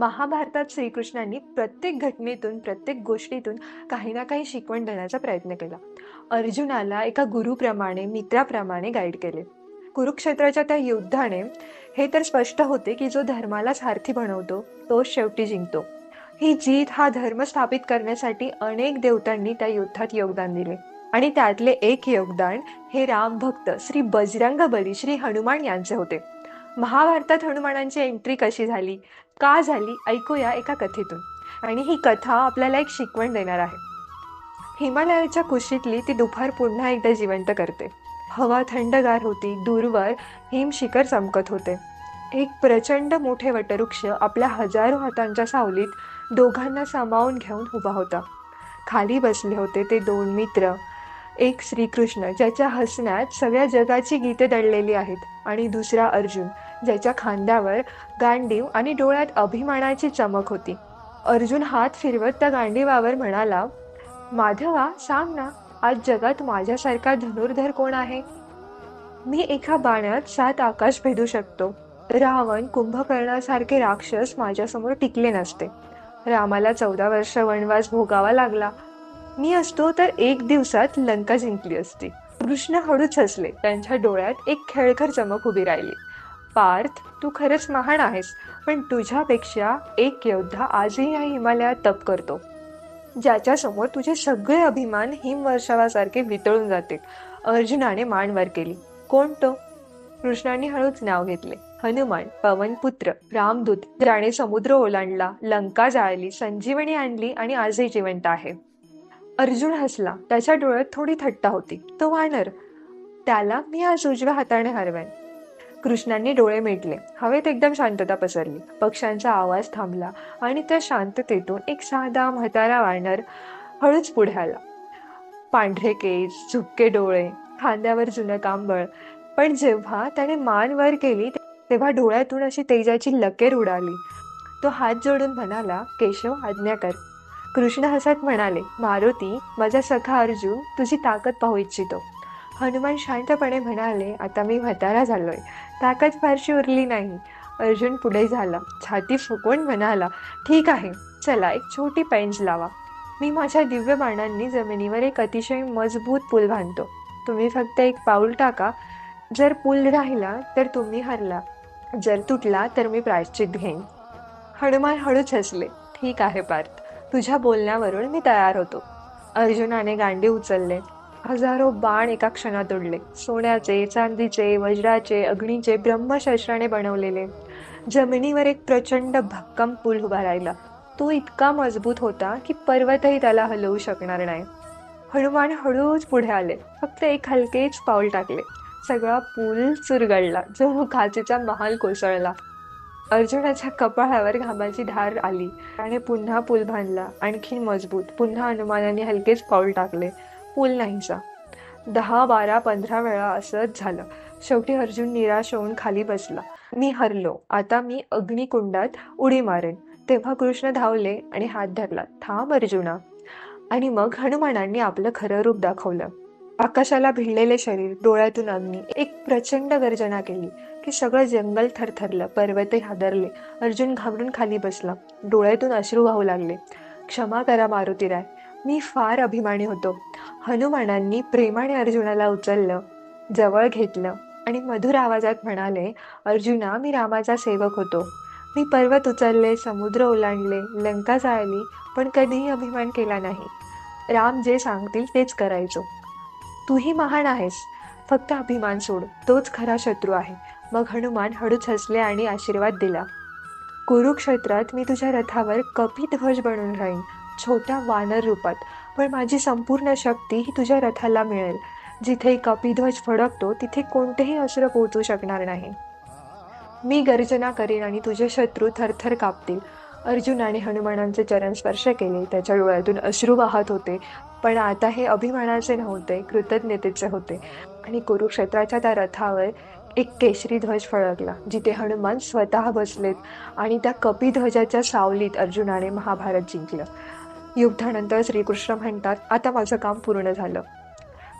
महाभारतात श्रीकृष्णांनी प्रत्येक घटनेतून प्रत्येक गोष्टीतून काही ना काही शिकवण देण्याचा प्रयत्न केला. अर्जुनाला एका गुरुप्रमाणे मित्राप्रमाणे गाईड केले. कुरुक्षेत्राच्या त्या युद्धाने हे तर स्पष्ट होते की जो धर्माला सारथी बनवतो तोच शेवटी जिंकतो. ही जीत हा धर्म स्थापित करण्यासाठी अनेक देवतांनी त्या युद्धात योगदान दिले. आणि त्यातले एक योगदान हे रामभक्त श्री बजरंग बली श्री हनुमान यांचे होते. महाभारतात हनुमानांची एंट्री कशी झाली? का झाली ऐकूया एका कथेतून. आणि ही कथा आपल्याला एक शिकवण देणार आहे. हिमालयाच्या कुशीतली ती दुपार पुन्हा एकदा जिवंत करते. हवा थंडगार होती दूरवर हिम शिखर चमकत होते. एक प्रचंड मोठे वटवृक्ष आपल्या हजारो हातांच्या सावलीत दोघांना सामावून घेऊन उभा होता. खाली बसले होते ते दोन मित्र. एक श्रीकृष्ण ज्याच्या हसण्यात सगळ्या जगाची गीते दडलेली आहेत. आणि दुसरा अर्जुन ज्याच्या खांद्यावर गांडीव आणि डोळ्यात अभिमानाची चमक होती. अर्जुन हात फिरवत त्या गांडीवावर म्हणाला माधवा सांग ना आज जगात माझ्यासारखा धनुर्धर कोण आहे? मी एका बाण्यात सात आकाश भेदू शकतो. रावण कुंभकर्णासारखे राक्षस माझ्यासमोर टिकले नसते. रामाला चौदा वर्ष वनवास भोगावा लागला. मी असतो तर एक दिवसात लंका जिंकली असती. कृष्ण हळूच हसले त्यांच्या डोळ्यात एक खेळखर चमक उभी राहिली. पार्थ तू खरंच महान आहेस पण तुझ्यापेक्षा एक योद्धा आजही या हिमालयात तप करतो. ज्याच्यासमोर तुझे सगळे अभिमान हिमवर्षावासारखे वितळून जातील. अर्जुनाने मान वर केली. कोण तो कृष्णाने हळूच नाव घेतले. हनुमान पवनपुत्र रामदूत ज्याने समुद्र ओलांडला लंका जाळली संजीवनी आणली आणि आजही जिवंत आहे. अर्जुन हसला. त्याच्या डोळ्यात थोडी थट्टा होती. तो वानर त्याला मी आज उजव्या हाताने हरवेन. कृष्णांनी डोळे मिटले. हवेत एकदम शांतता पसरली. पक्ष्यांचा आवाज थांबला आणि त्या शांततेतून एक साधा म्हातारा वानर हळूच पुढे आला. पांढरे केस झुपके डोळे खांद्यावर जुनं कांबळ. पण जेव्हा त्याने मान वर केली तेव्हा डोळ्यातून अशी तेजाची लकेर उडाली. तो हात जोडून म्हणाला केशव आज्ञा कर. कृष्ण हसत म्हणाले मारुती माझा सखा अर्जुन तुझी ताकद पाहू इच्छितो. हनुमान शांतपणे म्हणाले आता मी म्हातारा झालोय. ताकद फारशी उरली नाही. अर्जुन पुढे झाला. छाती फुकवून म्हणाला ठीक आहे. चला एक छोटी पेंच लावा. मी माझ्या दिव्य बाणांनी जमिनीवर एक अतिशय मजबूत पूल बांधतो. तुम्ही फक्त एक पाऊल टाका. जर पूल राहिला तर तुम्ही हरला. जर तुटला तर मी प्रायश्चित घेईन. हनुमान हळूच हसले ठीक आहे पार्थ. तुझ्या बोलण्यावरून मी तयार होतो. अर्जुनाने गांडी उचलले. हजारो बाण एका क्षणात उडले. सोन्याचे चांदीचे वज्राचे अग्नीचे ब्रह्मशस्त्राने बनवलेले. जमिनीवर एक प्रचंड भक्कम पूल उभा राहिला. तो इतका मजबूत होता की पर्वतही त्याला हलवू शकणार नाही. हनुमान हळूच पुढे आले. फक्त एक हलकेच पाऊल टाकले. सगळा पूल चुरगळला जो काचेचा महाल कोसळला. अर्जुनाच्या कपाळावर घामाची धार आली. त्याने पुन्हा पूल बांधला. आणखीन मजबूत. पुन्हा हनुमानाने हलकेच पाऊल टाकले. पूल नाहीसा दहा बारा पंधरा वेळा असंच झालं. शेवटी अर्जुन निराश होऊन खाली बसला. मी हरलो. आता मी अग्निकुंडात उडी मारेन. तेव्हा कृष्ण धावले आणि हात धरला. थांब अर्जुना. आणि मग हनुमानांनी आपलं खरं रूप दाखवलं. आकाशाला भिडलेले शरीर डोळ्यातून अग्नी एक प्रचंड गर्जना केली की सगळं जंगल थरथरलं पर्वतही हादरले. अर्जुन घाबरून खाली बसला. डोळ्यातून अश्रू वाहू लागले. क्षमा करा मारुतीराय. मी फार अभिमानी होतो. हनुमानांनी प्रेमाने अर्जुनाला उचललं जवळ घेतलं आणि मधुर आवाजात म्हणाले अर्जुना मी रामाचा सेवक होतो. मी पर्वत उचलले समुद्र ओलांडले लंका जाळली पण कधीही अभिमान केला नाही. राम जे सांगतील तेच करायचो. तूही महान आहेस. फक्त अभिमान सोड तोच खरा शत्रू आहे. मग हनुमान हळूच हसले आणि आशीर्वाद दिला. कुरुक्षेत्रात मी तुझ्या रथावर कपिध्वज बनून राहीन. छोट्या वानर रूपात. पण माझी संपूर्ण शक्ती ही तुझ्या रथाला मिळेल. जिथे कपिध्वज फडकतो तिथे कोणतेही अस्त्र पोहोचू शकणार नाही. मी गर्जना करीन आणि तुझे शत्रू थरथर कापतील. अर्जुनाने हनुमानांचे चरण स्पर्श केले. त्याच्या डोळ्यातून अश्रू वाहत होते. पण आता हे अभिमानाचे नव्हते कृतज्ञतेचे होते. आणि कुरुक्षेत्राच्या त्या रथावर एक केशरी ध्वज फळकला जिथे हनुमान स्वतः बसलेत आणि त्या कपिध्वजाच्या सावलीत अर्जुनाने महाभारत जिंकलं. युद्धानंतर श्रीकृष्ण म्हणतात आता माझं काम पूर्ण झालं.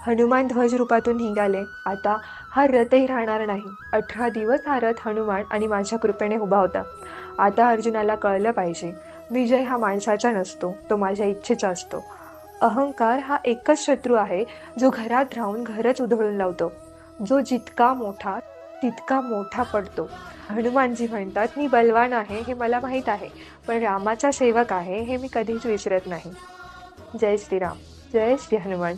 हनुमान ध्वज रूपातून निघाले. आता हा रथही राहणार नाही. अठरा दिवस हा रथ हनुमान आणि माझ्या कृपेने उभा होता. आता अर्जुनाला कळलं पाहिजे विजय हा माणसाचा नसतो तो माझ्या इच्छेचा असतो. अहंकार हा एकच शत्रू आहे जो घरात राहून घरच उधळून लावतो. जो जितका मोठा तितका मोठा पडतो. हनुमानजी म्हणतात मी बलवान आहे हे मला माहीत आहे पण रामाचा सेवक आहे हे मी कधीच विसरत नाही. जय श्रीराम. जय श्री हनुमान